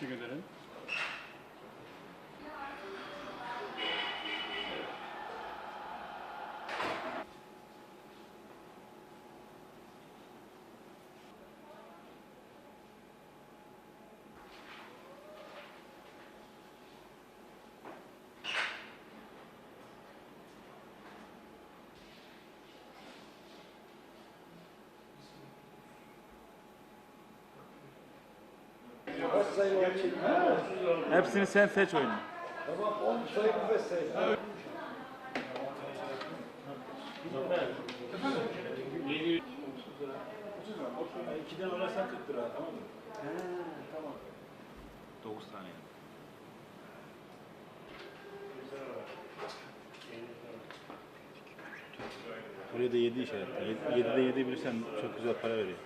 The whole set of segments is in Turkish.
Teşekkür ederim. Hepsini sen seç oyunu. İkiden oynarsan 40 lira tamam mı? 9 tane. Buraya da 7 işaret. 7'de 7 bilirsen çok güzel para veriyor.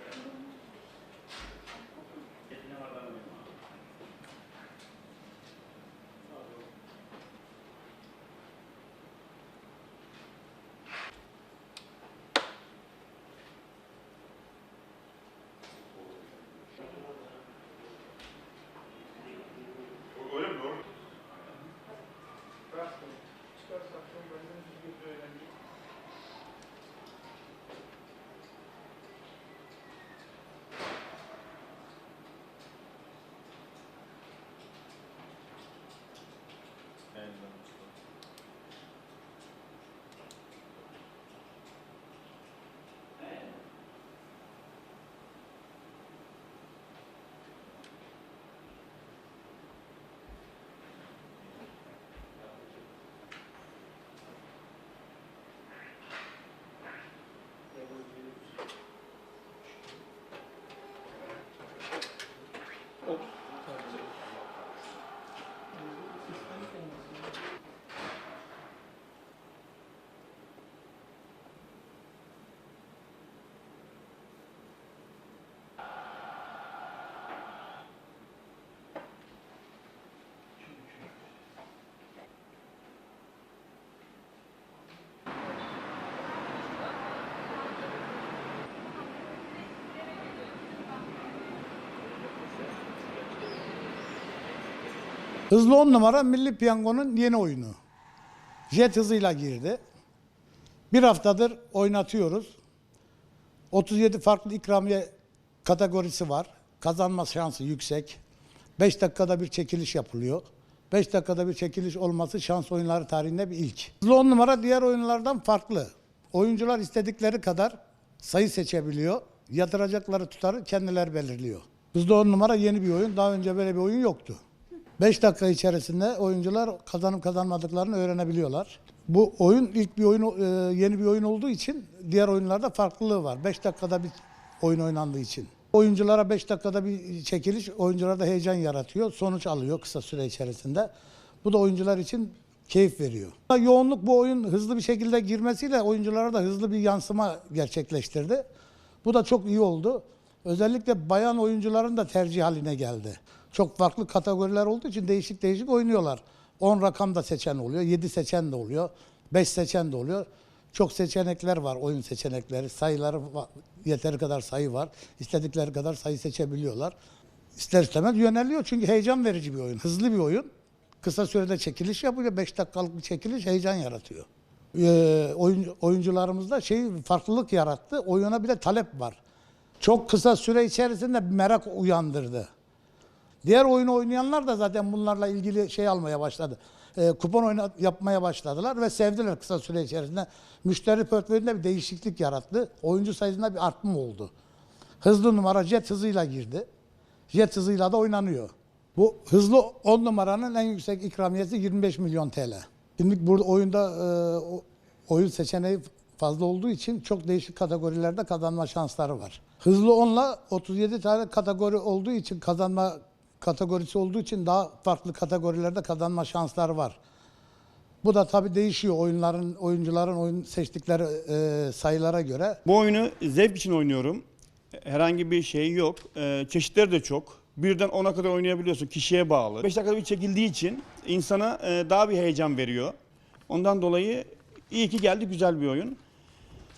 Anglo-Sakson bölümümüz gibi öğrenci Hızlı 10 numara Milli Piyango'nun yeni oyunu. Jet hızıyla girdi. Bir haftadır oynatıyoruz. 37 farklı ikramiye kategorisi var. Kazanma şansı yüksek. 5 dakikada bir çekiliş yapılıyor. 5 dakikada bir çekiliş olması şans oyunları tarihinde bir ilk. Hızlı 10 numara diğer oyunlardan farklı. Oyuncular istedikleri kadar sayı seçebiliyor. Yatıracakları tutarı kendileri belirliyor. Hızlı 10 numara yeni bir oyun. Daha önce böyle bir oyun yoktu. 5 dakika içerisinde oyuncular kazanıp kazanmadıklarını öğrenebiliyorlar. Bu oyun ilk bir oyun e, yeni bir oyun olduğu için diğer oyunlarda farklılığı var. 5 dakikada bir oyun oynandığı için. Oyunculara 5 dakikada bir çekiliş oyuncularda heyecan yaratıyor. Sonuç alıyor kısa süre içerisinde. Bu da oyuncular için keyif veriyor. Yoğunluk bu oyun hızlı bir şekilde girmesiyle oyunculara da hızlı bir yansıma gerçekleştirdi. Bu da çok iyi oldu. Özellikle bayan oyuncuların da tercih haline geldi. Çok farklı kategoriler olduğu için değişik değişik oynuyorlar. 10 rakam da seçen oluyor, 7 seçen de oluyor, 5 seçen de oluyor. Çok seçenekler var, oyun seçenekleri. Sayıları va- yeteri kadar sayı var. İstedikleri kadar sayı seçebiliyorlar. İster istemez yöneliyor çünkü heyecan verici bir oyun, hızlı bir oyun. Kısa sürede çekiliş yapıyor, 5 dakikalık bir çekiliş heyecan yaratıyor. Ee, oyun, oyuncularımızda şey farklılık yarattı. Oyuna bir de talep var. Çok kısa süre içerisinde bir merak uyandırdı. Diğer oyunu oynayanlar da zaten bunlarla ilgili şey almaya başladı. Ee, kupon oyna, yapmaya başladılar ve sevdiler kısa süre içerisinde. Müşteri portföyünde bir değişiklik yarattı. Oyuncu sayısında bir artma oldu. Hızlı numara jet hızıyla girdi. Jet hızıyla da oynanıyor. Bu hızlı 10 numaranın en yüksek ikramiyesi 25 milyon TL. Şimdi burada oyunda e, oyun seçeneği fazla olduğu için çok değişik kategorilerde kazanma şansları var. Hızlı 10'la 37 tane kategori olduğu için kazanma kategorisi olduğu için daha farklı kategorilerde kazanma şansları var. Bu da tabii değişiyor oyunların oyuncuların oyun seçtikleri e, sayılara göre. Bu oyunu zevk için oynuyorum. Herhangi bir şey yok. Ee, çeşitleri de çok. Birden 10'a kadar oynayabiliyorsun. Kişiye bağlı. 5 dakikada bir çekildiği için insana e, daha bir heyecan veriyor. Ondan dolayı iyi ki geldi güzel bir oyun.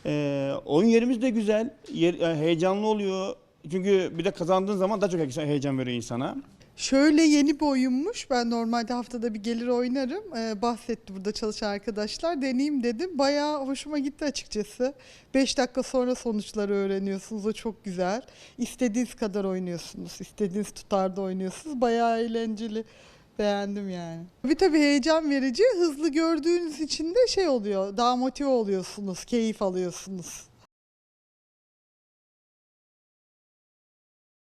Ee, oyun yerimiz de güzel. Yer, e, heyecanlı oluyor. Çünkü bir de kazandığın zaman daha çok heyecan veriyor insana. Şöyle yeni bir oyunmuş. Ben normalde haftada bir gelir oynarım. Ee, bahsetti burada çalışan arkadaşlar. Deneyeyim dedim. Bayağı hoşuma gitti açıkçası. 5 dakika sonra sonuçları öğreniyorsunuz. O çok güzel. İstediğiniz kadar oynuyorsunuz. İstediğiniz tutarda oynuyorsunuz. Bayağı eğlenceli. Beğendim yani. Bir tabii heyecan verici. Hızlı gördüğünüz için de şey oluyor. Daha motive oluyorsunuz. Keyif alıyorsunuz.